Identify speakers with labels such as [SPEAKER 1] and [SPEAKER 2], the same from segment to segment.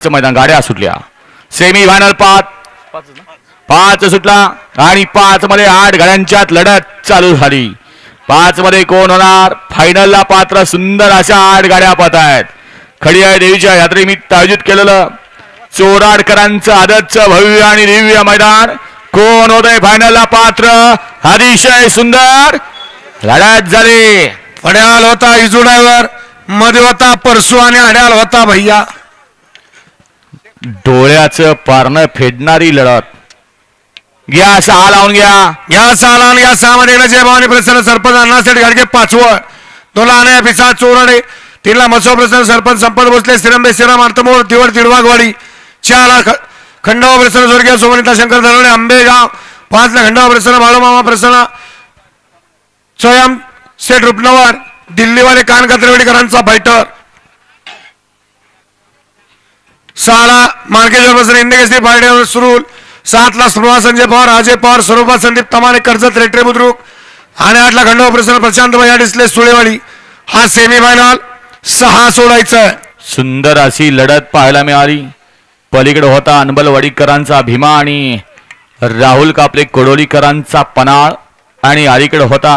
[SPEAKER 1] मैदान गाड्या सुटल्या. सेमी फायनल पाच. पाच सुटला आणि पाच मध्ये आठ गाड्यांच्यात लढत चालू झाली. पाच मध्ये कोण होणार? फायनलला पात्र सुंदर अशा आठ गाड्या पाहत आहेत. खडिया देवीच्या यात्रेनिमित्त आयोजित केलेलं चोराडकरांचं आदतचं भव्य आणि दिव्य मैदान. कोण होतंय फायनलला पात्र? अतिशय सुंदर. लढत झाली.
[SPEAKER 2] फड्याल होता इजुडावर मध्ये होता परसू आणि अड्याल होता भैया.
[SPEAKER 1] डोळ्याचं पारणं फेडणारी लढत. घ्या सहा लावून घ्या.
[SPEAKER 2] घ्या सहा लावून घ्या सहा मध्ये जय भवानी प्रसन्न सरपंच अण्णासाहेब गाडगे पाचवं. दोन अनया पिसा चोरडे. तीनला मसो प्रसन्न सरपंच संपत भोसले श्रीरंबे श्रीराम अर्थमोर तिवड तिडवागवाडी चारला ख- प्रसन्न स्वर्गीय सोमनिता शंकर धरणे आंबेगाव. पाचला खंडोबा प्रसन्न बाळूमामा प्रसन्न. स्वयं सेठ रुपनवर दिल्लीवाले कान कत्रेवाडीकरांचा बैठक. सहाला मार्केश्वर प्रसन्न इंडिकेश्री पार्टीवर सुरूल सातला स्पृहा संजय पवार अजय पवार स्वरूपा संदीप तमाने कर्जत रेटरे बुद्रुक आणि आठला खंडोबा प्रसन्न प्रशांत भैया डिसले सुळेवाडी. हा सेमी फायनल सहा सोडायचं.
[SPEAKER 1] सुंदर अशी लढत पाहायला मिळाली. पलीकडे होता अनबलवाडीकरांचा भीमा आणि राहुल कापले कोडोलीकरांचा पनाळ. आणि अलीकडे होता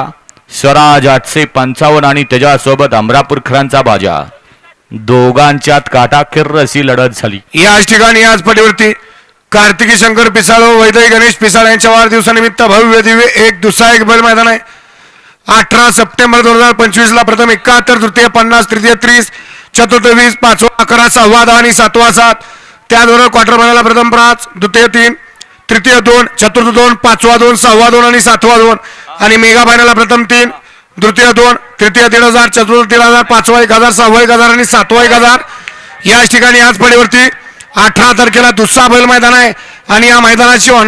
[SPEAKER 1] स्वराज आठशे पंचावन्न आणि त्याच्यासोबत अमरापूरकरांचा बाजा. दोघांच्यात काटाखेर अशी लढत झाली.
[SPEAKER 2] याच ठिकाणी आज पटीवरती कार्तिकी शंकर पिसाळ व वैदय गणेश पिसाळ यांच्या वाढदिवसानिमित्त भव्य दिव्य एक दुसरा एक बैल मैदान आहे. अठरा सप्टेंबर दोन हजार पंचवीस ला प्रथम एकाहत्तर तृतीय पन्नास तृतीय तीस चतुर्थ वीस पाचवा अकरा सहावा दहा आणि सातवा सात. त्याबरोबर क्वार्टर फायनलला प्रथम पाच द्वितीय तीन तृतीय दोन चतुर्थ दोन पाचवा दोन सहावा दोन आणि सातवा दोन. आणि मेगा फायनलला प्रथम तीन. द्वितीय दोन तृतीय तीन हजार चतुर्थ तीन हजार पाचवा एक हजार सहावा एक हजार आणि सातवा एक हजार. याच ठिकाणी आज पडीवरती अठरा तारखेला दुसरा बैल मैदान आहे आणि या मैदानाची